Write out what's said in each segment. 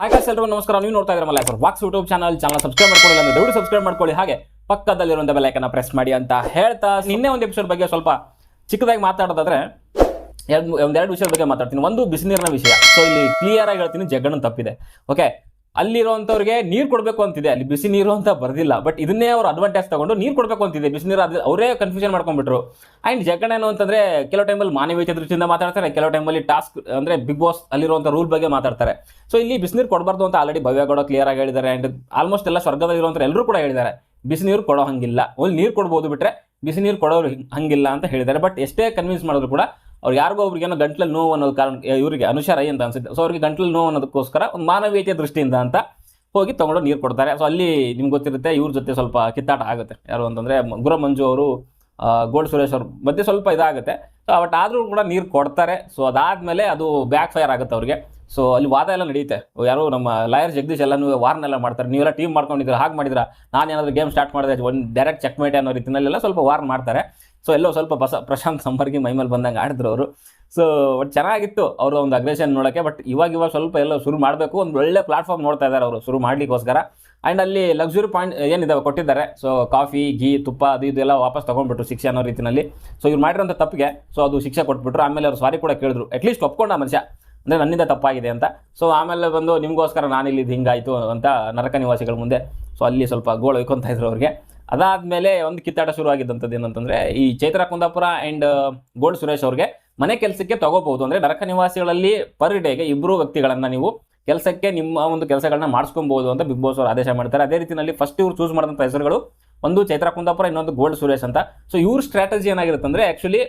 ಹಾಗಾದ್ರೆ ಎಲ್ಲರೂ ನಮಸ್ಕಾರ. ನೀವು ನೋಡ್ತಾ ಇದ್ರೆ ಮಲೈಫರ್ ವಾಕ್ಸ್ ಯೂಟ್ಯೂಬ್ ಚಾನಲ್. ಚಾನಲ್ ಸಬ್ಸ್ಕ್ರೈಬ್ ಮಾಡ್ಕೊಳ್ಳಿ ಅಂದ್ರೆ ದಯವಿಟ್ಟು ಸಬ್ಸ್ಕ್ರೈಬ್ ಮಾಡ್ಕೊಳ್ಳಿ. ಹಾಗೆ ಪಕ್ಕದಲ್ಲಿರುವಂಥ ಬೆಲೈಕನ್ನ ಪ್ರೆಸ್ ಮಾಡಿ ಅಂತ ಹೇಳ್ತಾ ನಿನ್ನೆ ಒಂದು ಎಪಿಸೋಡ್ ಬಗ್ಗೆ ಸ್ವಲ್ಪ ಚಿಕ್ಕದಾಗಿ ಮಾತಾಡೋದಾದ್ರೆ ಎರಡು ಒಂದೆರಡು ವಿಷಯದ ಬಗ್ಗೆ ಮಾತಾಡ್ತೀನಿ. ಒಂದು ಬಿಸಿನೀರಿನ ವಿಷಯ. ಸೊ ಇಲ್ಲಿ ಕ್ಲಿಯರ್ ಆಗಿ ಹೇಳ್ತೀನಿ, ಜಗ್ಗಣ್ಣನ ತಪ್ಪಿದೆ. ಓಕೆ ಅಲ್ಲಿರುವಂಥವ್ರಿಗೆ ನೀರು ಕೊಡಬೇಕು ಅಂತಿದೆ. ಅಲ್ಲಿ ಬಿಸಿ ನೀರು ಅಂತ ಬರ್ದಿಲ್ಲ. ಬಟ್ ಇದನ್ನೇ ಅವರು ಅಡ್ವಾಂಟೇಜ್ ತಗೊಂಡು ನೀರು ಕೊಡಬೇಕು ಅಂತಿದೆ. ಬಿಸಿ ನೀರು ಅದು ಅವರೇ ಕನ್ಫ್ಯೂಷನ್ ಮಾಡ್ಕೊಂಡ್ಬಿಟ್ರು. ಆ್ಯಂಡ್ ಜಗಣ ಏನು ಅಂತಂದರೆ ಕೆಲವು ಟೈಮಲ್ಲಿ ಮಾನವೀಯ ದೃಷ್ಟಿಯಿಂದ ಮಾತಾಡ್ತಾರೆ, ಕೆಲವು ಟೈಮಲ್ಲಿ ಟಾಸ್ಕ್ ಅಂದರೆ ಬಿಗ್ ಬಾಸ್ ಅಲ್ಲಿರುವಂಥ ರೂಲ್ ಬಗ್ಗೆ ಮಾತಾಡ್ತಾರೆ. ಸೊ ಇಲ್ಲಿ ಬಿಸಿನೀರು ಕೊಡಬಾರ್ದು ಅಂತ ಆಲ್ರೆಡಿ ಭವ್ಯಗೌಡ ಕ್ಲಿಯರ್ ಆಗಿ ಹೇಳಿದ್ದಾರೆ. ಆ್ಯಂಡ್ ಆಲ್ಮೋಸ್ಟ್ ಎಲ್ಲ ಸ್ವರ್ಗದಲ್ಲಿರುವಂಥ ಎಲ್ಲರೂ ಕೂಡ ಹೇಳಿದ್ದಾರೆ. ಬಿಸಿ ನೀರು ಕೊಡೋ ಹಂಗಿಲ್ಲ. ಒಂದು ನೀರು ಕೊಡ್ಬೋದು ಬಿಟ್ಟರೆ ಬಿಸಿ ನೀರು ಕೊಡೋರು ಹಿಂಗ್- ಹಂಗಿಲ್ಲ ಅಂತ ಹೇಳಿದ್ದಾರೆ. ಬಟ್ ಎಷ್ಟೇ ಕನ್ವಿನ್ಸ್ ಮಾಡಿದ್ರು ಕೂಡ ಅವ್ರು ಯಾರಿಗೋ ಒಬ್ರಿಗೇನೋ ಗಂಟ್ಲಲ್ಲಿ ನೋವು ಅನ್ನೋದು ಕಾರಣ ಇವರಿಗೆ ಅನುಷಾರ ಅಂತ ಅನ್ಸುತ್ತೆ? ಸೊ ಅವ್ರಿಗೆ ಗಂಟ್ಲಲ್ಲಿ ನೋವು ಅನ್ನೋದಕ್ಕೋಸ್ಕರ ಒಂದು ಮಾನವೀಯತೆಯ ದೃಷ್ಟಿಯಿಂದ ಅಂತ ಹೋಗಿ ತಗೊಂಡು ನೀರು ಕೊಡ್ತಾರೆ. ಸೊ ಅಲ್ಲಿ ನಿಮ್ಗೆ ಗೊತ್ತಿರುತ್ತೆ ಇವ್ರ ಜೊತೆ ಸ್ವಲ್ಪ ಕಿತ್ತಾಟ ಆಗುತ್ತೆ. ಯಾರು ಅಂತಂದ್ರೆ ಗುರು ಮಂಜು ಅವರು ಗೋಲ್ಡ್ ಸುರೇಶ್ ಅವ್ರ ಮಧ್ಯೆ ಸ್ವಲ್ಪ ಇದಾಗುತ್ತೆ. ಸೊ ಬಟ್ ಆದರೂ ಕೂಡ ನೀರು ಕೊಡ್ತಾರೆ. ಸೊ ಅದಾದಮೇಲೆ ಅದು ಬ್ಯಾಕ್ ಫೈರ್ ಆಗುತ್ತೆ ಅವ್ರಿಗೆ. ಸೊ ಅಲ್ಲಿ ವಾದ ಎಲ್ಲ ನಡೆಯುತ್ತೆ ಯಾರು ನಮ್ಮ ಲಾಯರ್ ಜಗದೀಶ್ ಎಲ್ಲನೂ ವಾರ್ನೆಲ್ಲ ಮಾಡ್ತಾರೆ. ನೀವೆಲ್ಲ ಟೀಮ್ ಮಾಡ್ಕೊಂಡಿದ್ರೆ ಹಾಗೆ ಮಾಡಿದ್ರ ನಾನು ಏನಾದರೂ ಗೇಮ್ ಸ್ಟಾರ್ಟ್ ಮಾಡಿದೆ, ಒಂದು ಡೈರೆಕ್ಟ್ ಚೆಕ್ ಮೇಟ್ ಅನ್ನೋ ರೀತಿಯಲ್ಲೆಲ್ಲ ಸ್ವಲ್ಪ ವಾರ್ನ್ ಮಾಡ್ತಾರೆ. ಸೊ ಎಲ್ಲೋ ಸ್ವಲ್ಪ ಬಸ, ಪ್ರಶಾಂತ್ ಸಂಪರ್ಕಿ ಮೈಮೇಲೆ ಬಂದಂಗೆ ಆಡಿದ್ರು ಅವರು. ಸೊ ಬಟ್ ಚೆನ್ನಾಗಿತ್ತು ಅವ್ರ ಒಂದು ಅಗ್ರೆಷನ್ ನೋಡೋಕ್ಕೆ ಬಟ್ ಇವಾಗ ಇವಾಗ ಸ್ವಲ್ಪ ಎಲ್ಲ ಶುರು ಮಾಡಬೇಕು, ಒಂದು ಒಳ್ಳೆ ಪ್ಲಾಟ್ಫಾರ್ಮ್ ನೋಡ್ತಾ ಇದ್ದಾರೆ ಅವರು ಶುರು ಮಾಡಲಿಕ್ಕೋಸ್ಕರ. ಆ್ಯಂಡ್ ಅಲ್ಲಿ ಲಕ್ಸುರಿ ಪಾಯಿಂಟ್ ಏನಿದಾವೆ ಕೊಟ್ಟಿದ್ದಾರೆ. ಸೊ ಕಾಫಿ ಘೀ ತುಪ್ಪ ಅದು ಇದೆಲ್ಲ ವಾಪಸ್ ತೊಗೊಂಡ್ಬಿಟ್ರು ಶಿಕ್ಷೆ ಅನ್ನೋ ರೀತಿಯಲ್ಲಿ ಸೊ ಇವ್ರು ಮಾಡಿರೋಂಥ ತಪ್ಪಿಗೆ ಸೊ ಅದು ಶಿಕ್ಷೆ ಕೊಟ್ಬಿಟ್ರು. ಆಮೇಲೆ ಅವ್ರು ಸಾರಿ ಕೂಡ ಕೇಳಿದ್ರು. ಅಟ್ಲೀಸ್ಟ್ ಒಪ್ಕೊಂಡ ಮನುಷ್ಯ. ಅಂದರೆ ನನ್ನಿಂದ ತಪ್ಪಾಗಿದೆ ಅಂತ. ಸೊ ಆಮೇಲೆ ಬಂದು ನಿಮಗೋಸ್ಕರ ನಾನಿಲ್ಲಿ ಹಿಂಗಾಯಿತು ಅಂತ ನರಕ ನಿವಾಸಿಗಳ ಮುಂದೆ. ಸೊ ಅಲ್ಲಿ ಸ್ವಲ್ಪ ಗೋಳ ಒಯ್ಕೊಂತ ಇದ್ರು ಅವ್ರಿಗೆ. ಅದಾದಮೇಲೆ ಒಂದು ಕಿತ್ತಾಟ ಶುರು ಆಗಿದ್ದಂಥದ್ದು ಏನಂತಂದರೆ ಈ ಚೈತ್ರ ಕುಂದಾಪುರ ಆ್ಯಂಡ್ ಗೋಲ್ಡ್ ಸುರೇಶ್ ಅವ್ರಿಗೆ ಮನೆ ಕೆಲಸಕ್ಕೆ ತಗೋಬಹುದು. ಅಂದರೆ ನರಕ ನಿವಾಸಿಗಳಲ್ಲಿ ಪರ್ ಡೇಗೆ ಇಬ್ಬರು ವ್ಯಕ್ತಿಗಳನ್ನು ನೀವು ಕೆಲಸಕ್ಕೆ ನಿಮ್ಮ ಒಂದು ಕೆಲಸಗಳನ್ನ ಮಾಡಿಸ್ಕೊಬಹುದು ಅಂತ ಬಿಗ್ ಬಾಸ್ ಅವರು ಆದೇಶ ಮಾಡ್ತಾರೆ. ಅದೇ ರೀತಿಯಲ್ಲಿ ಫಸ್ಟ್ ಇವ್ರು ಚೂಸ್ ಮಾಡಿದಂಥ ಹೆಸರುಗಳು ಒಂದು ಚೈತ್ರ ಕುಂದಾಪುರ, ಇನ್ನೊಂದು ಗೋಲ್ಡ್ ಸುರೇಶ್ ಅಂತ. ಸೊ ಇವ್ರ ಸ್ಟ್ರಾಟಜಿ ಏನಾಗಿರುತ್ತೆ ಅಂದರೆ ಆ್ಯಕ್ಚುಲಿ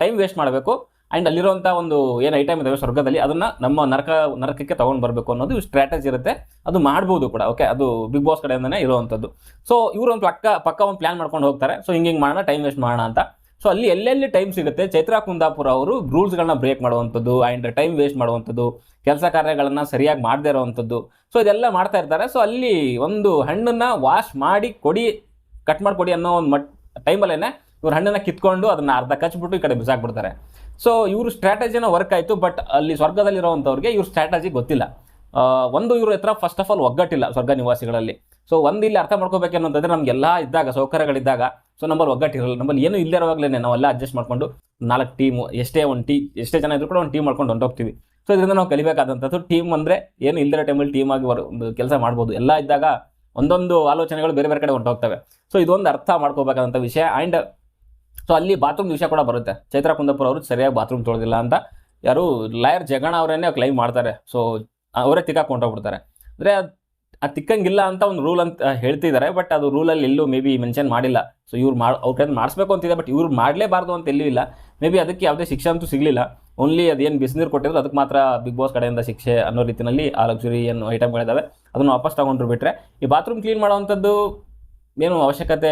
ಟೈಮ್ ವೇಸ್ಟ್ ಮಾಡಬೇಕು. ಆ್ಯಂಡ್ ಅಲ್ಲಿರುವಂಥ ಒಂದು ಏನು ಐಟಮ್ ಇದಾವೆ ಸ್ವರ್ಗದಲ್ಲಿ, ಅದನ್ನು ನಮ್ಮ ನರಕ, ನರಕಕ್ಕೆ ತೊಗೊಂಡು ಬರಬೇಕು ಅನ್ನೋದು ಸ್ಟ್ರಾಟಜಿ ಇರುತ್ತೆ. ಅದು ಮಾಡ್ಬೋದು ಕೂಡ ಓಕೆ ಅದು ಬಿಗ್ ಬಾಸ್ ಕಡೆಯಿಂದನೇ ಇರುವಂಥದ್ದು ಸೊ ಇವರು ಒಂದು ಪಕ್ಕ ಪಕ್ಕ ಒಂದು ಪ್ಲ್ಯಾನ್ ಮಾಡ್ಕೊಂಡು ಹೋಗ್ತಾರೆ. ಸೊ ಹಿಂಗೆ ಹಿಂಗೆ ಮಾಡೋಣ ಟೈಮ್ ವೇಸ್ಟ್ ಮಾಡೋಣ ಅಂತ. ಸೊ ಅಲ್ಲಿ ಎಲ್ಲೆಲ್ಲಿ ಟೈಮ್ ಸಿಗುತ್ತೆ? ಚೈತ್ರಾ ಕುಂದಾಪುರ ಅವರು ರೂಲ್ಸ್ಗಳನ್ನ ಬ್ರೇಕ್ ಮಾಡುವಂಥದ್ದು ಆ್ಯಂಡ್ ಟೈಮ್ ವೇಸ್ಟ್ ಮಾಡುವಂಥದ್ದು ಕೆಲಸ ಕಾರ್ಯಗಳನ್ನು ಸರಿಯಾಗಿ ಮಾಡದೇ ಇರೋವಂಥದ್ದು ಸೊ ಇದೆಲ್ಲ ಮಾಡ್ತಾ ಇರ್ತಾರೆ. ಸೊ ಅಲ್ಲಿ ಒಂದು ಹಣ್ಣನ್ನು ವಾಶ್ ಮಾಡಿ, ಕೊಡಿ ಕಟ್ ಮಾಡಿ ಕೊಡಿ ಅನ್ನೋ ಒಂದು ಮಟ್ ಟೈಮಲ್ಲೇ ಇವ್ರು ಹಣ್ಣನ್ನು ಕಿತ್ಕೊಂಡು ಅದನ್ನು ಅರ್ಧ ಕಚ್ಬಿಟ್ಟು ಈ ಕಡೆ ಬಿಸಾಕ್ಬಿಡ್ತಾರೆ. ಸೊ ಇವರು ಸ್ಟ್ರಾಟಜಿನ ವರ್ಕ್ ಆಯಿತು ಬಟ್ ಅಲ್ಲಿ ಸ್ವರ್ಗದಲ್ಲಿರುವಂಥವ್ರಿಗೆ ಇವ್ರ ಸ್ಟ್ರಾಟಜಿ ಗೊತ್ತಿಲ್ಲ. ಒಂದು ಇವ್ರ ಹತ್ರ ಫಸ್ಟ್ ಆಫ್ ಆಲ್ ಒಗ್ಗಟ್ಟಿಲ್ಲ ಸ್ವರ್ಗ ನಿವಾಸಿಗಳಲ್ಲಿ. ಸೊ ಒಂದು ಇಲ್ಲಿ ಅರ್ಥ ಮಾಡ್ಕೋಬೇಕೇನು ಅಂತಂದರೆ ನಮಗೆಲ್ಲ ಇದ್ದಾಗ, ಸೌಕರ್ಯಗಳಿದ್ದಾಗ ಸೊ ನಂಬಲ್ಲಿ ಒಗ್ಗಟ್ಟಿರಲ್ಲ. ನಂಬಲ್ಲಿ ಏನು ಇಲ್ಲದೇ ನಾವೆಲ್ಲ ಅಡ್ಜಸ್ಟ್ ಮಾಡ್ಕೊಂಡು ನಾಲ್ಕು ಟೀಮು ಎಷ್ಟೇ ಒಂದು ಟೀ ಎಷ್ಟೇ ಜನ ಇದ್ರು ಕೂಡ ಒಂದು ಟೀಮ್ ಮಾಡ್ಕೊಂಡು ಹೊಂಟೋಗ್ತೀವಿ. ಸೊ ಇದರಿಂದ ನಾವು ಕಲಿಬೇಕಾದಂಥದ್ದು ಟೀಮ್ ಅಂದರೆ ಏನು ಇಲ್ಲದಿರೋ ಟೈಮಲ್ಲಿ ಟೀಮ್ ಆಗಿ ಒಂದು ಕೆಲಸ ಮಾಡ್ಬೋದು. ಎಲ್ಲ ಇದ್ದಾಗ ಒಂದೊಂದು ಆಲೋಚನೆಗಳು ಬೇರೆ ಬೇರೆ ಕಡೆ ಹೊಂಟೋಗ್ತವೆ. ಸೊ ಇದೊಂದು ಅರ್ಥ ಮಾಡ್ಕೋಬೇಕಾದಂಥ ವಿಷಯ. ಆ್ಯಂಡ್ ಸೊ ಅಲ್ಲಿ ಬಾತ್ರೂಮ್ ವಿಷಯ ಕೂಡ ಬರುತ್ತೆ. ಚೈತ್ರ ಕುಂದಪುರ ಅವರು ಸರಿಯಾಗಿ ಬಾತ್ರೂಮ್ ತೊಳೆದಿಲ್ಲ ಅಂತ ಯಾರು ಲಾಯರ್ ಜಗಣ ಅವರೇನೆ ಕ್ಲೈಮ್ ಮಾಡ್ತಾರೆ. ಸೊ ಅವರೇ ತಿಕ್ಕಾಕೊಂಡೋಗ್ಬಿಡ್ತಾರೆ ಅಂದರೆ ಅದು ತಿಕ್ಕಂಗಿಲ್ಲ ಅಂತ ಒಂದು ರೂಲ್ ಅಂತ ಹೇಳ್ತಿದ್ದಾರೆ ಬಟ್ ಅದು ರೂಲಲ್ಲಿ ಎಲ್ಲೂ ಮೇ ಬಿ ಮೆನ್ಷನ್ ಮಾಡಿಲ್ಲ. ಸೊ ಇವ್ರು ಮಾಡಿ, ಅವ್ರ ಕೈಯಿಂದ ಮಾಡಿಸ್ಬೇಕು ಅಂತಿದೆ ಬಟ್ ಇವ್ರು ಮಾಡಲೇಬಾರ್ದು ಅಂತ ಎಲ್ಲೂ ಇಲ್ಲ. ಮೇ ಬಿ ಅದಕ್ಕೆ ಯಾವುದೇ ಶಿಕ್ಷೆ ಅಂತೂ ಸಿಗಲಿಲ್ಲ. ಓನ್ಲಿ ಅದೇನು ಬಿಸಿನೀರು ಕೊಟ್ಟಿದ್ರು ಅದಕ್ಕೆ ಮಾತ್ರ ಬಿಗ್ ಬಾಸ್ ಕಡೆಯಿಂದ ಶಿಕ್ಷೆ ಅನ್ನೋ ರೀತಿಯಲ್ಲಿ ಆ ಲಕ್ಸುರಿ ಏನು ಐಟಮ್ಗಳಿದ್ದಾವೆ ಅದನ್ನು ವಾಪಸ್ ತಗೊಂಡ್ರು ಬಿಟ್ಟರೆ ಈ ಬಾತ್ರೂಮ್ ಕ್ಲೀನ್ ಮಾಡೋವಂಥದ್ದು ಏನು ಅವಶ್ಯಕತೆ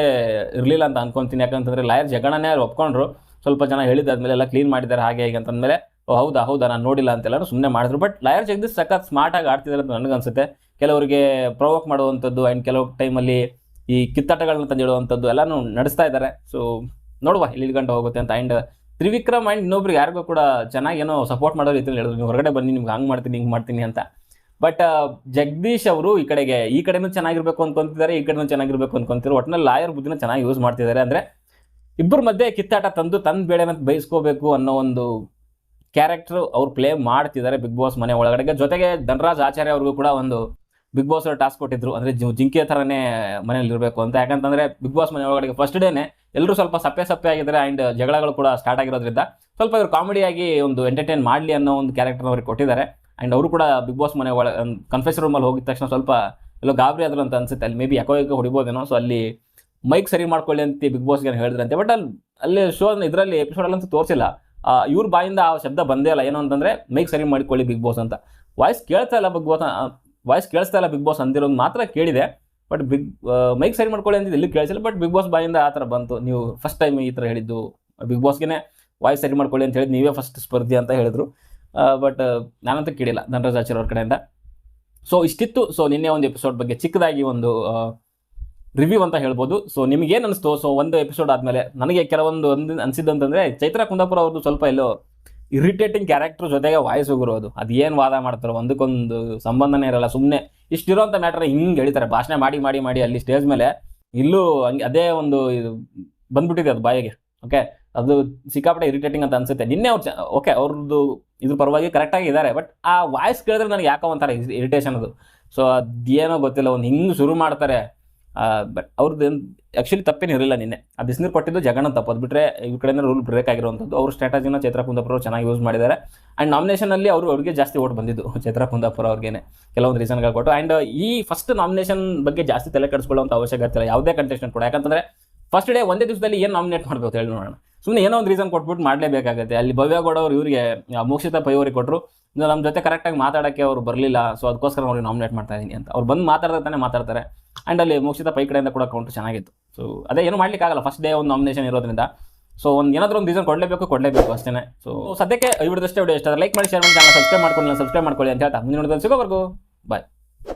ಇರಲಿಲ್ಲ ಅಂತ ಅನ್ಕೊಂತೀನಿ. ಯಾಕಂತಂದರೆ ಲಾಯರ್ ಜಗಣನೇ ಅವ್ರು ಒಪ್ಕೊಂಡ್ರು. ಸ್ವಲ್ಪ ಜನ ಹೇಳಿದ್ದಾದ್ಮೇಲೆ ಎಲ್ಲ ಕ್ಲೀನ್ ಮಾಡಿದ್ದಾರೆ ಹಾಗೆ ಹೀಗೆ ಅಂತಂದಮೇಲೆ, ಓ ಹೌದಾ ಹೌದಾ, ನಾನು ನೋಡಿಲ್ಲ ಅಂತೆಲ್ಲ ಸುಮ್ಮನೆ ಮಾಡಿದ್ರು. ಬಟ್ ಲಾಯರ್ ಜಗದೀಶ್ ಸಖತ್ ಸ್ಮಾರ್ಟಾಗಿ ಆಡ್ತಿದ್ದಾರೆ ಅಂತ ನನಗನ್ಸುತ್ತೆ. ಕೆಲವರಿಗೆ ಪ್ರೊವೋಕ್ ಮಾಡುವಂಥದ್ದು ಆ್ಯಂಡ್ ಕೆಲವು ಟೈಮಲ್ಲಿ ಈ ಕಿತ್ತಾಟಗಳನ್ನ ತಂದಿಡುವಂಥದ್ದು ಎಲ್ಲನೂ ನಡೆಸ್ತಾ ಇದ್ದಾರೆ. ಸೊ ನೋಡುವ ಇಲ್ಲಿ ಗಂಟೆ ಹೋಗುತ್ತೆ ಅಂತ. ಆ್ಯಂಡ್ ತ್ರಿವಿಕ್ರಮ್ ಆ್ಯಂಡ್ ಇನ್ನೊಬ್ರಿಗೆ ಯಾರಿಗೂ ಕೂಡ ಚೆನ್ನಾಗಿ ಏನೋ ಸಪೋರ್ಟ್ ಮಾಡೋ ರೀತಿಯಲ್ಲಿ ಹೇಳಿದ್ರು. ನೀವು ಹೊರಗಡೆ ಬನ್ನಿ, ನಿಮ್ಗೆ ಹಂಗೆ ಮಾಡ್ತೀನಿ, ಹಿಂಗೆ ಮಾಡ್ತೀನಿ ಅಂತ. ಬಟ್ ಜಗದೀಶ್ ಅವರು ಈ ಕಡೆಗೆ ಈ ಕಡೆನೂ ಚೆನ್ನಾಗಿರ್ಬೇಕು ಅನ್ಕೊಂತಿದ್ದಾರೆ, ಈ ಕಡೆನೂ ಚೆನ್ನಾಗಿರ್ಬೇಕು ಅನ್ಕೊಂತಿದ್ರು ಒಟ್ಟಿನಲ್ಲಿ ಲಾಯರ್ ಬುದ್ಧಿನ ಚೆನ್ನಾಗಿ ಯೂಸ್ ಮಾಡ್ತಿದ್ದಾರೆ. ಅಂದರೆ ಇಬ್ಬರ ಮಧ್ಯೆ ಕಿತ್ತಾಟ ತಂದು ತನ್ನ ಬೇಳೆನ ಬಯಸ್ಕೋಬೇಕು ಅನ್ನೋ ಒಂದು ಕ್ಯಾರೆಕ್ಟರ್ ಅವ್ರು ಪ್ಲೇ ಮಾಡ್ತಿದ್ದಾರೆ ಬಿಗ್ ಬಾಸ್ ಮನೆ ಒಳಗಡೆಗೆ. ಜೊತೆಗೆ ಧನರಾಜ್ ಆಚಾರ್ಯ ಅವ್ರಿಗೂ ಕೂಡ ಒಂದು ಬಿಗ್ ಬಾಸ್ ಟಾಸ್ಕ್ ಕೊಟ್ಟಿದ್ರು. ಅಂದರೆ ಜಿಂಕೆ ಥರನೇ ಮನೇಲಿ ಇರಬೇಕು ಅಂತ. ಯಾಕಂತಂದರೆ ಬಿಗ್ ಬಾಸ್ ಮನೆ ಒಳಗಡೆಗೆ ಫಸ್ಟ್ ಡೇನೆ ಎಲ್ಲರೂ ಸ್ವಲ್ಪ ಸಪ್ಪೆ ಸಪ್ಪೆ ಆಗಿದ್ದಾರೆ ಆ್ಯಂಡ್ ಜಗಳಗಳು ಕೂಡ ಸ್ಟಾರ್ಟ್ ಆಗಿರೋದ್ರಿಂದ ಸ್ವಲ್ಪ ಇವರು ಕಾಮಿಡಿಯಾಗಿ ಒಂದು ಎಂಟರ್ಟೈನ್ ಮಾಡಲಿ ಅನ್ನೋ ಒಂದು ಕ್ಯಾರೆಕ್ಟರ್ ಅವ್ರಿಗೆ ಕೊಟ್ಟಿದ್ದಾರೆ. ಆ್ಯಂಡ್ ಅವರು ಕೂಡ ಬಿಗ್ ಬಾಸ್ ಮನೆ ಒಳ ಕನ್ಫೆಸ್ ರೂಮಲ್ಲಿ ಹೋಗಿದ ತಕ್ಷಣ ಸ್ವಲ್ಪ ಎಲ್ಲೋ ಗಾಬರಿ ಆದ್ರು ಅಂತ ಅನ್ಸುತ್ತೆ. ಅಲ್ಲಿ ಮೇ ಬಿ ಯಾಕೋ ಯಾಕೋ ಹೊಡಿಬೋದೇನೋ ಸೊ ಅಲ್ಲಿ ಮೈಕ್ ಸರಿ ಮಾಡ್ಕೊಳ್ಳಿ ಅಂತ ಬಿಗ್ ಬಾಸ್ಗೆ ಏನು ಹೇಳಿದ್ರಂತೆ ಬಟ್ ಅಲ್ಲಿ ಅಲ್ಲಿ ಶೋ ಇದರಲ್ಲಿ ಎಪಿಸೋಡಲ್ಲಂತೂ ತೋರಿಸಿಲ್ಲ. ಇವ್ರ ಬಾಯಿಂದ ಆ ಶಬ್ದ ಬಂದೇ ಇಲ್ಲ. ಏನು ಅಂತಂದರೆ ಮೈಕ್ ಸರಿ ಮಾಡಿಕೊಳ್ಳಿ ಬಿಗ್ ಬಾಸ್ ಅಂತ. ವಾಯ್ಸ್ ಕೇಳ್ತಾ ಇಲ್ಲ ಬಿಗ್ ಬಾಸ್ ವಾಯ್ಸ್ ಕೇಳಿಸ್ತಾ ಇಲ್ಲ ಬಿಗ್ ಬಾಸ್ ಅಂದಿರೋದು ಮಾತ್ರ ಕೇಳಿದೆ. ಬಟ್ ಬಿಗ್ ಮೈಕ್ ಸರಿ ಮಾಡ್ಕೊಳ್ಳಿ ಅಂತ ಇಲ್ಲಿ ಕೇಳಿಸಿಲ್ಲ. ಬಟ್ ಬಿಗ್ ಬಾಸ್ ಬಾಯಿಂದ ಆ ಥರ ಬಂತು. ನೀವು ಫಸ್ಟ್ ಟೈಮ್ ಈ ಥರ ಹೇಳಿದ್ದು ಬಿಗ್ ಬಾಸ್ಗೆ ವಾಯ್ಸ್ ಸರಿ ಮಾಡ್ಕೊಳ್ಳಿ ಅಂತ ಹೇಳಿದ್ದು ನೀವೇ ಫಸ್ಟ್ ಸ್ಪರ್ಧಿ ಅಂತ ಹೇಳಿದ್ರು. ಬಟ್ ನಾನಂತೂ ಕೇಳಿಲ್ಲ ಧನರಾಜ್ ಆಚಾರ್ಯ ಅವ್ರ ಕಡೆಯಿಂದ. ಸೊ ಇಷ್ಟಿತ್ತು. ಸೊ ನಿನ್ನೆ ಒಂದು ಎಪಿಸೋಡ್ ಬಗ್ಗೆ ಚಿಕ್ಕದಾಗಿ ಒಂದು ರಿವ್ಯೂ ಅಂತ ಹೇಳ್ಬೋದು. ಸೊ ನಿಮಗೇನು ಅನಿಸ್ತು? ಸೊ ಒಂದು ಎಪಿಸೋಡ್ ಆದಮೇಲೆ ನನಗೆ ಕೆಲವೊಂದು ಒಂದು ಅನಿಸಿದ್ದು ಅಂತಂದರೆ ಚೈತ್ರ ಕುಂದಾಪುರ ಅವ್ರದ್ದು ಸ್ವಲ್ಪ ಎಲ್ಲೋ ಇರಿಟೇಟಿಂಗ್ ಕ್ಯಾರೆಕ್ಟರ್ ಜೊತೆಗೆ ವಾಯ್ಸ್ ಹೋಗಿರೋದು. ಅದು ಏನು ವಾದ ಮಾಡ್ತಾರೋ, ಒಂದಕ್ಕೊಂದು ಸಂಬಂಧನೇ ಇರಲ್ಲ ಸುಮ್ಮನೆ ಇಷ್ಟಿರೋಂಥ ಮ್ಯಾಟ್ರ್ ಹಿಂಗೆ ಎಳಿತಾರೆ ಭಾಷಣ ಮಾಡಿ ಮಾಡಿ ಮಾಡಿ ಅಲ್ಲಿ ಸ್ಟೇಜ್ ಮೇಲೆ ಇಲ್ಲೂ ಹಂಗೆ ಅದೇ ಒಂದು ಇದು ಬಂದ್ಬಿಟ್ಟಿದೆ ಅದು ಬಾಯಿಗೆ ಓಕೆ ಅದು ಸಿಕ್ಕಾಪಟ್ಟೆ ಇರಿಟೇಟಿಂಗ್ ಅಂತ ಅನ್ಸುತ್ತೆ. ನಿನ್ನೆ ಅವ್ರು ಓಕೆ ಅವ್ರದ್ದು ಇದ್ರ ಪರವಾಗಿ ಕರೆಕ್ಟಾಗಿ ಇದ್ದಾರೆ ಬಟ್ ಆ ವಾಯ್ಸ್ ಕೇಳಿದ್ರೆ ನನಗೆ ಯಾಕೋ ಒಂಥರ ಇರಿಟೇಷನ್ ಅದು. ಸೊ ಅದೇನೋ ಗೊತ್ತಿಲ್ಲ, ಒಂದು ಹಿಂಗೆ ಶುರು ಮಾಡ್ತಾರೆ. ಬಟ್ ಅವ್ರದ್ದು ಆ್ಯಕ್ಚುಲಿ ತಪ್ಪೇನು ಇರಲಿಲ್ಲ ನಿನ್ನೆ. ಆ ಬಿಸಿನೀರು ಕೊಟ್ಟಿದ್ದು ಜಗಣ ಅದು ಬಿಟ್ಟರೆ ಈ ಕಡೆಯಿಂದ ರೂಲ್ ಬ್ರೇಕ್ ಆಗಿರುವಂಥದ್ದು. ಅವ್ರ ಸ್ಟ್ರಾಟಜಿನ ಚೈತ್ರ ಕುಂದಾಪುರ ಚೆನ್ನಾಗಿ ಯೂಸ್ ಮಾಡಿದ್ದಾರೆ. ಆ್ಯಂಡ್ ನಾಮಿನೇಷನಲ್ಲಿ ಅವರು ಅವ್ರಿಗೆ ಜಾಸ್ತಿ ಓಟ್ ಬಂದಿದ್ದು. ಚೈತ್ರ ಕುಂದಾಪುರ ಅವ್ರಿಗೆ ಕೆಲವೊಂದು ರೀಸನ್ಗಳು ಕೊಟ್ಟು. ಆ್ಯಂಡ್ ಈ ಫಸ್ಟ್ ನಾಮಿನೇಷನ್ ಬಗ್ಗೆ ಜಾಸ್ತಿ ತಲೆ ಕೆಡಿಸ್ಕೊಳ್ಳೋಂಥ ಅವಶ್ಯಕತೆ ಇಲ್ಲ. ಯಾವುದೇ ಕಂಟೆಸ್ಟೆಂಟ್ ಕೂಡ. ಯಾಕಂದರೆ ಫಸ್ಟ್ ಡೇ ಒಂದೇ ದಿವಸದಲ್ಲಿ ಏನು ನಾಮಿನೇಟ್ ಮಾಡಬೇಕು ಹೇಳಿ ನೋಡೋಣ. ಸುಮ್ಮನೆ ಏನೋ ಒಂದು ರೀಸನ್ ಕೊಟ್ಬಿಟ್ಟು ಮಾಡಲೇಬೇಕಾಗುತ್ತೆ. ಅಲ್ಲಿ ಭವ್ಯ ಅವ್ರು ಇವರಿಗೆ ಮೋಕ್ಷಿತ ಪೈವರಿ ಕೊಟ್ಟರು ಕೊಟ್ಟರು ನಮ್ಮ ಜೊತೆ ಕರೆಕ್ಟಾಗಿ ಮಾತಾಡೋಕ್ಕೆ ಅವರು ಬರಲಿಲ್ಲ ಸೊ ಅದಕ್ಕೋಸ್ಕರ ಅವ್ರಿಗೆ ನಾಮಿನೇಟ್ ಮಾಡ್ತಾ ಇದ್ದೀನಿ ಅಂತ. ಅವ್ರು ಬಂದು ಮಾತಾಡ್ತಾ ತಾನೇ ಮಾತಾಡ್ತಾರೆ. ಆ್ಯಂಡ್ ಅಲ್ಲಿ ಮೋಕ್ಷಿತ ಪೈ ಕಡೆಯಿಂದ ಕೂಡ ಕೌಂಟರ್ ಚೆನ್ನಾಗಿತ್ತು. ಸೊ ಅದೇ ಏನು ಮಾಡ್ಲಿಕ್ಕಾಗಲ್ಲ ಫಸ್ಟ್ ಡೇ ಒಂದು ನಾಮಿನೇಷನ್ ಇರೋದ್ರಿಂದ. ಸೊ ಒಂದು ಏನಾದರೂ ಒಂದು ರೀಸನ್ ಕೊಡಲೇಬೇಕು ಕೊಡಲೇಬೇಕು ಅಷ್ಟೇ ಸೊ ಸದ್ಯಕ್ಕೆ ವಿಡಿಯೋದಷ್ಟೇ ವಿಡಿಯೋ ಇಷ್ಟ ಲೈಕ್ ಮಾಡಿ ಶೇರ್ ಮಾಡಿ ಚಾನಲ್ ಸಬ್ಸ್ಕ್ರೈಬ್ ಮಾಡ್ಕೊಳ್ಳಿ ಸಬ್ಸ್ಕ್ರೈಬ್ ಮಾಡ್ಕೊಳ್ಳಿ ಅಂತ ಹೇಳ್ತಾ. ಮುಂದಿನ ವಿಡಿಯೋದಲ್ಲಿ ಸಿಗೋವರೆಗೂ. ಬಾಯ್